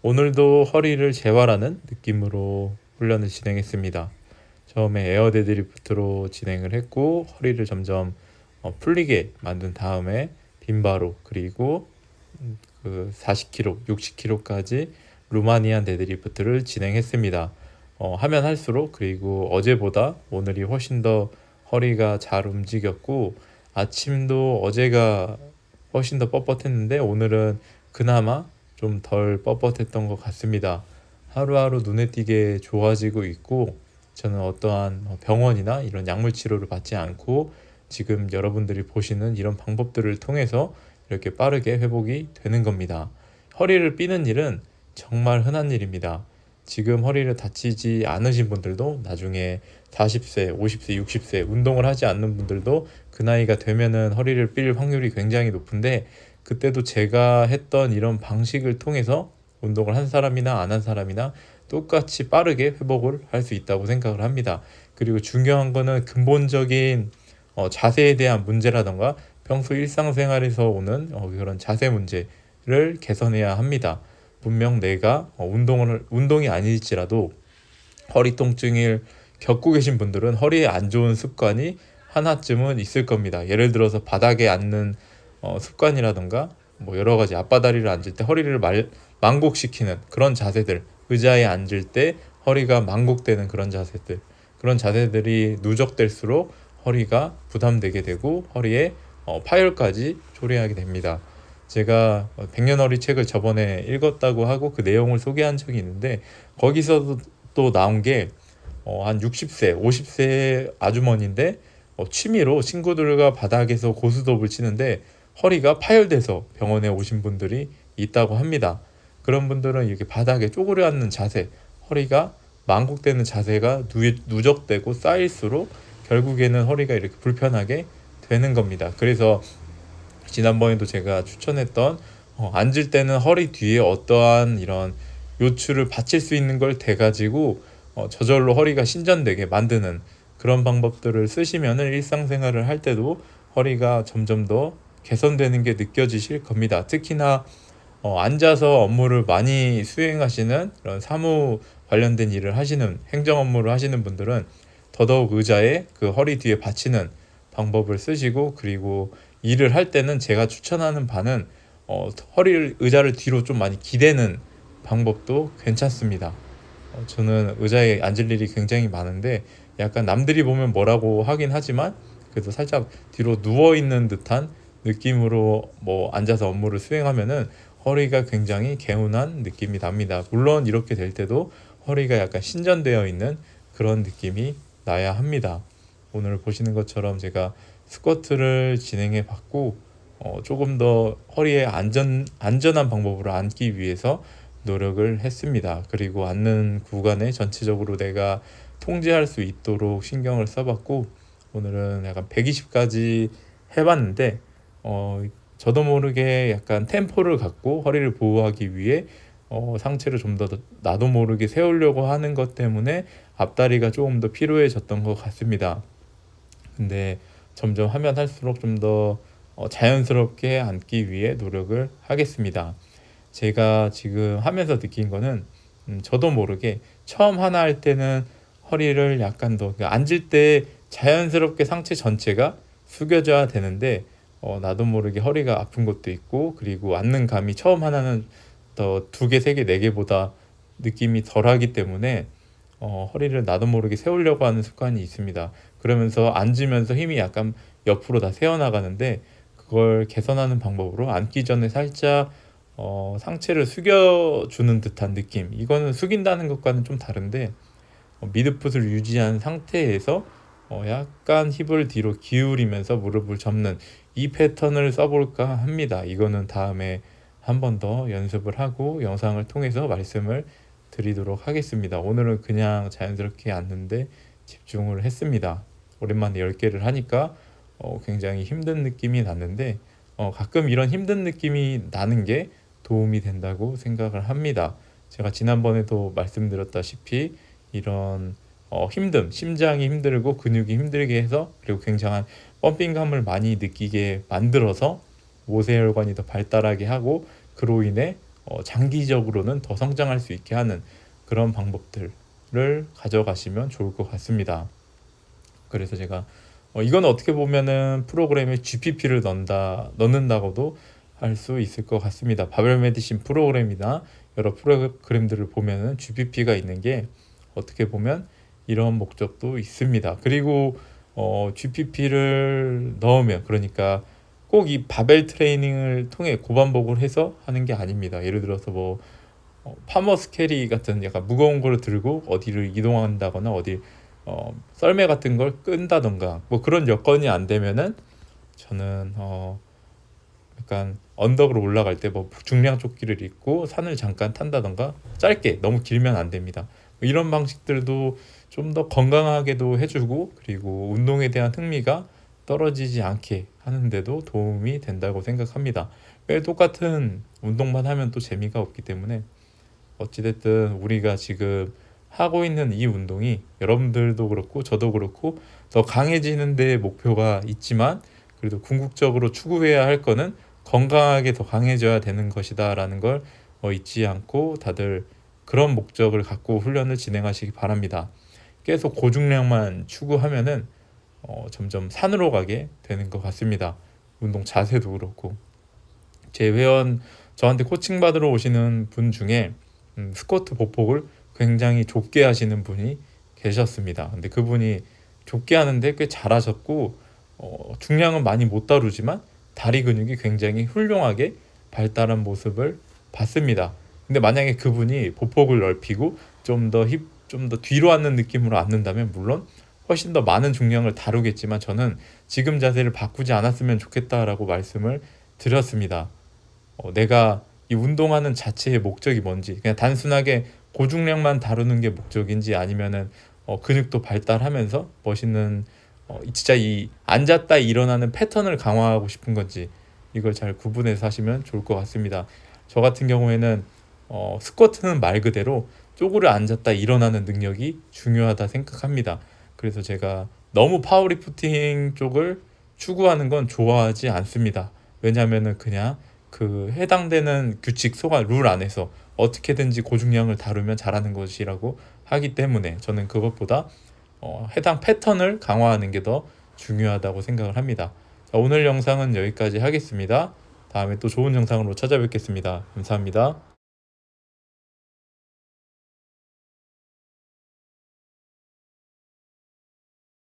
오늘도 허리를 재활하는 느낌으로 훈련을 진행했습니다. 처음에 에어 데드리프트로 진행을 했고 허리를 점점 어, 풀리게 만든 다음에 빈바로 그리고 음, 그 40kg, 60kg까지 루마니안 데드리프트를 진행했습니다. 어, 하면 할수록 그리고 어제보다 오늘이 훨씬 더 허리가 잘 움직였고 아침도 어제가 훨씬 더 뻣뻣했는데 오늘은 그나마 좀 덜 뻣뻣했던 것 같습니다. 하루하루 눈에 띄게 좋아지고 있고 저는 어떠한 병원이나 이런 약물 치료를 받지 않고 지금 여러분들이 보시는 이런 방법들을 통해서 이렇게 빠르게 회복이 되는 겁니다. 허리를 삐는 일은 정말 흔한 일입니다. 지금 허리를 다치지 않으신 분들도 나중에 40세, 50세, 60세 운동을 하지 않는 분들도 그 나이가 되면은 허리를 삘 확률이 굉장히 높은데 그때도 제가 했던 이런 방식을 통해서 운동을 한 사람이나 안 한 사람이나 똑같이 빠르게 회복을 할 수 있다고 생각을 합니다. 그리고 중요한 거는 근본적인 어, 자세에 대한 문제라던가 평소 일상생활에서 오는 어, 그런 자세 문제를 개선해야 합니다. 분명 내가 어, 운동을 운동이 아닐지라도 허리 통증을 겪고 계신 분들은 허리에 안 좋은 습관이 하나쯤은 있을 겁니다. 예를 들어서 바닥에 앉는 어, 습관이라던가 뭐 여러 가지 앞바다리를 앉을 때 허리를 말, 망곡시키는 그런 자세들, 의자에 앉을 때 허리가 망곡되는 그런 자세들, 그런 자세들이 누적될수록 허리가 부담되게 되고 허리에 어, 파열까지 초래하게 됩니다. 제가 백년어리 책을 저번에 읽었다고 하고 그 내용을 소개한 적이 있는데 거기서도 또 나온 게 어, 한 60세, 50세 아주머니인데 어, 취미로 친구들과 바닥에서 고스톱을 치는데 허리가 파열돼서 병원에 오신 분들이 있다고 합니다. 그런 분들은 이렇게 바닥에 쪼그려 앉는 자세, 허리가 만곡되는 자세가 누, 적되고 쌓일수록 결국에는 허리가 이렇게 불편하게 되는 겁니다. 그래서 지난번에도 제가 추천했던 어, 앉을 때는 허리 뒤에 어떠한 이런 요추를 받칠 수 있는 걸 대가지고 어, 저절로 허리가 신전되게 만드는 그런 방법들을 쓰시면은 일상생활을 할 때도 허리가 점점 더 개선되는 게 느껴지실 겁니다. 특히나 어, 앉아서 업무를 많이 수행하시는 그런 사무 관련된 일을 하시는 행정 업무를 하시는 분들은 더더욱 의자에 그 허리 뒤에 받치는 방법을 쓰시고 그리고 일을 할 때는 제가 추천하는 바는 어, 허리를 의자를 뒤로 좀 많이 기대는 방법도 괜찮습니다. 어, 저는 의자에 앉을 일이 굉장히 많은데 약간 남들이 보면 뭐라고 하긴 하지만 그래도 살짝 뒤로 누워 있는 듯한 느낌으로 뭐 앉아서 업무를 수행하면은 허리가 굉장히 개운한 느낌이 납니다. 물론 이렇게 될 때도 허리가 약간 신전되어 있는 그런 느낌이 나야 합니다. 오늘 보시는 것처럼 제가 스쿼트를 진행해 봤고 어, 조금 더 허리에 안전 안전한 방법으로 앉기 위해서 노력을 했습니다. 그리고 앉는 구간에 전체적으로 내가 통제할 수 있도록 신경을 써봤고 오늘은 약간 120까지 해봤는데 어, 저도 모르게 약간 템포를 갖고 허리를 보호하기 위해 어, 상체를 좀 더 나도 모르게 세우려고 하는 것 때문에 앞다리가 조금 더 피로해졌던 것 같습니다. 근데 점점 하면 할수록 좀더 어, 자연스럽게 앉기 위해 노력을 하겠습니다. 제가 지금 하면서 느낀 거는 음, 저도 모르게 처음 하나 할 때는 허리를 약간 더 그러니까 앉을 때 자연스럽게 상체 전체가 숙여져야 되는데 어, 나도 모르게 허리가 아픈 것도 있고 그리고 앉는 감이 처음 하나는 더 두 개, 세 개, 네 개보다 느낌이 덜하기 때문에 어, 허리를 나도 모르게 세우려고 하는 습관이 있습니다. 그러면서 앉으면서 힘이 약간 옆으로 다 새어나가는데 그걸 개선하는 방법으로 앉기 전에 살짝 어, 상체를 숙여주는 듯한 느낌. 이거는 숙인다는 것과는 좀 다른데 어, 미드풋을 유지한 상태에서 어, 약간 힙을 뒤로 기울이면서 무릎을 접는 이 패턴을 써볼까 합니다. 이거는 다음에 한 번 더 연습을 하고 영상을 통해서 말씀을 드리도록 하겠습니다. 오늘은 그냥 자연스럽게 앉는데 집중을 했습니다. 오랜만에 10개를 하니까 어, 굉장히 힘든 느낌이 났는데 어, 가끔 이런 힘든 느낌이 나는 게 도움이 된다고 생각을 합니다. 제가 지난번에도 말씀드렸다시피 이런 어, 힘듦, 심장이 힘들고 근육이 힘들게 해서 그리고 굉장한 펌핑감을 많이 느끼게 만들어서 모세혈관이 더 발달하게 하고 그로 인해 어, 장기적으로는 더 성장할 수 있게 하는 그런 방법들을 가져가시면 좋을 것 같습니다. 그래서 제가 어, 이건 어떻게 보면은 프로그램에 GPP를 넣는다 넣는다고도 할 수 있을 것 같습니다. 바벨 메디신 프로그램이나 여러 프로그램들을 보면은 GPP가 있는 게 어떻게 보면 이런 목적도 있습니다. 그리고 어, GPP를 넣으면 그러니까 꼭 이 바벨 트레이닝을 통해 고반복을 해서 하는 게 아닙니다. 예를 들어서 뭐 어, 파머스 캐리 같은 약간 무거운 걸 들고 어디를 이동한다거나 어디 어, 썰매 같은 걸 끈다던가 뭐 그런 여건이 안 되면은 저는 어, 약간 언덕으로 올라갈 때 뭐 중량 조끼를 입고 산을 잠깐 탄다던가 짧게 너무 길면 안 됩니다. 뭐 이런 방식들도 좀 더 건강하게도 해주고 그리고 운동에 대한 흥미가 떨어지지 않게 하는데도 도움이 된다고 생각합니다. 왜 똑같은 운동만 하면 또 재미가 없기 때문에 어찌됐든 우리가 지금 하고 있는 이 운동이 여러분들도 그렇고 저도 그렇고 더 강해지는 데 목표가 있지만 그래도 궁극적으로 추구해야 할 거는 건강하게 더 강해져야 되는 것이다라는 걸 어, 잊지 않고 다들 그런 목적을 갖고 훈련을 진행하시기 바랍니다. 계속 고중량만 추구하면은 어, 점점 산으로 가게 되는 것 같습니다. 운동 자세도 그렇고 제 회원 저한테 코칭 받으러 오시는 분 중에 음, 스쿼트 보폭을 굉장히 좁게 하시는 분이 계셨습니다. 근데 그분이 좁게 하는데 꽤 잘하셨고 어, 중량은 많이 못 다루지만 다리 근육이 굉장히 훌륭하게 발달한 모습을 봤습니다. 근데 만약에 그분이 보폭을 넓히고 좀더 힙, 좀 더 뒤로 앉는 느낌으로 앉는다면 물론 훨씬 더 많은 중량을 다루겠지만 저는 지금 자세를 바꾸지 않았으면 좋겠다라고 말씀을 드렸습니다. 어, 내가 이 운동하는 자체의 목적이 뭔지 그냥 단순하게 고중량만 다루는 게 목적인지 아니면은 어, 근육도 발달하면서 멋있는 어, 진짜 이 앉았다 일어나는 패턴을 강화하고 싶은 건지 이걸 잘 구분해서 하시면 좋을 것 같습니다. 저 같은 경우에는 어, 스쿼트는 말 그대로 쪼그려 앉았다 일어나는 능력이 중요하다 생각합니다. 그래서 제가 너무 파워리프팅 쪽을 추구하는 건 좋아하지 않습니다. 왜냐하면은 그냥 그 해당되는 규칙 소관 룰 안에서 어떻게든지 고중량을 다루면 잘하는 것이라고 하기 때문에 저는 그것보다 어, 해당 패턴을 강화하는 게 더 중요하다고 생각을 합니다. 자, 오늘 영상은 여기까지 하겠습니다. 다음에 또 좋은 영상으로 찾아뵙겠습니다. 감사합니다.